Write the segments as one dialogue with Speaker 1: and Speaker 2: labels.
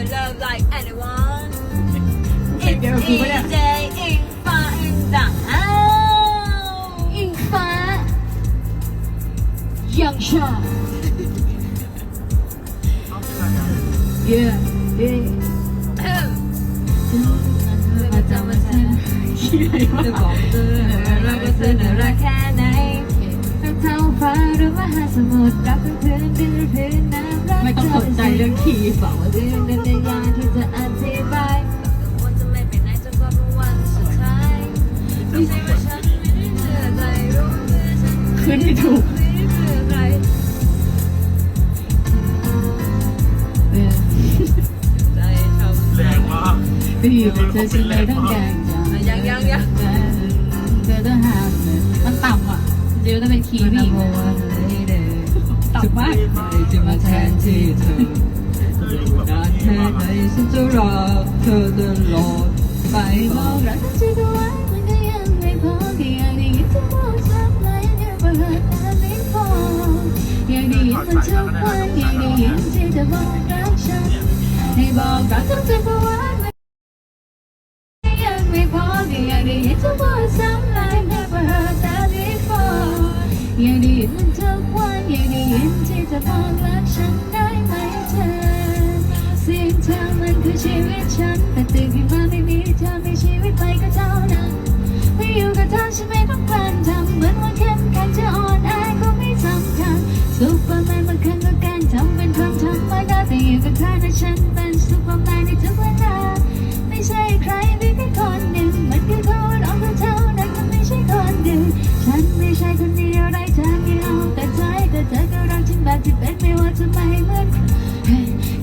Speaker 1: will love like anyone.
Speaker 2: It's EJ
Speaker 1: อิงฟ้าอินดังอ้าวอิง
Speaker 2: ฟ้ายังชอบ Yeah, yeah.
Speaker 1: เราจะมาเสนอจะบอกเธอเราจะเสนอราแค่ไหนเป็นเท่าฟ้าหรือมหาสมุทรรักเพื่อนเพื่อนเพื่อนนะ
Speaker 2: ไม่ต้องสนใจเรื่องคีย์
Speaker 1: บอกว่าเรื่องนั้นในยาที่จะอธิบายกังวลจะไม่เป็นไรจนกว่าวันสุดท้ายไม่ใช่ว่าฉันไม่ได้เชื่อใจรู้เมื่อฉัน
Speaker 2: ขึ้นให้ถูก
Speaker 1: ไม่ได้เชื่อใคร
Speaker 2: เออ
Speaker 1: ใจทำ
Speaker 3: แรงมาก
Speaker 2: ดีแต่เธอฉันเลยต้งแกง
Speaker 1: ยังยังยัง
Speaker 2: เธอต้องหามันต่ำอะจริงๆต้องเป็นคีย์พี่
Speaker 1: โมเลยเด้อ
Speaker 2: ต่ำมากใคร
Speaker 1: จะมาแทนที่เธอนานแค่ไหนฉันจะรอเธอตลอดไป
Speaker 2: บ
Speaker 1: ม
Speaker 2: อ
Speaker 1: ง
Speaker 2: รักเธอจะก็ว่ามันก็ยังไม่พอแค่อยากได้ยินเธอพูดซ้ำและยัง never heard that before อยากได้ยินมันทุกวันอยากได้ยินที่เธอบอกรักฉันให้บอกรักเธอจะก็ว่ามันยังไม่พอแค่อยากได้ยินเธอพูดซ้ำ ได้ยินมันทุกวันอยากได้ยินที่เธอบอกรักฉันได้ไหมเธอ เสียงเธอมันคือชีวิตฉัน แต่ตื่นขึ้นมาไม่มีเธอในชีวิตไปก็เท่านั้นไม่อยู่กับเธอฉันไม่ต้องการทำเหมือนว่าเข้มแข็งจะอ่อนแอก็ไม่สำคัญซูเปอร์แมนบางครั้งก็การทำเป็นความธรรมดาแต่อยู่กับเธอนะฉันเป็นซูเปอร์แมนในทุกเวลา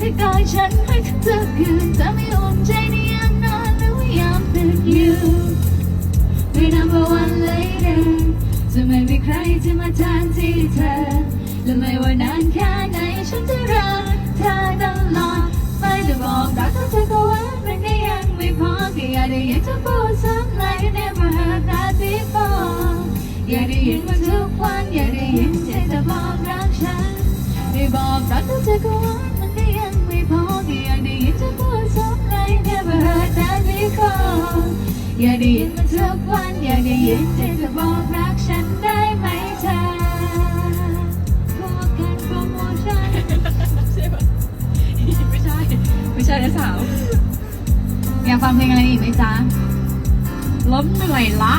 Speaker 2: ให้กอดฉันให้ทุกคืนจะไม่อุ่นใจในยามนอนหรือว่ายามตื่นอยู่ We number one lady จะไม่มีใครที่มาแทนที่เธอ และไม่ว่านานแค่ไหนฉันจะรักเธอตลอดไปจะบอกรักเธอก็ว่ามันก็ยังไม่พอแค่อยากได้ยินเธอพูดซ้ำ like you never heard that before อยากได้ยินมันทุกวันอยากได้ยินเธอบอกรักฉันได้บอกรักเธอจก็ว่า อยากได้ยินมันทุกวัน อยากได้ยินที่เธอบอกรักฉันได้ไหมเธอพวกการโปรโมชั่น
Speaker 1: ไม่ใช่ ไม่ใช่นะสาว
Speaker 2: อยากฟังเพลงอะไรอีกไหมจ๊ะล้มเหนื่อยละ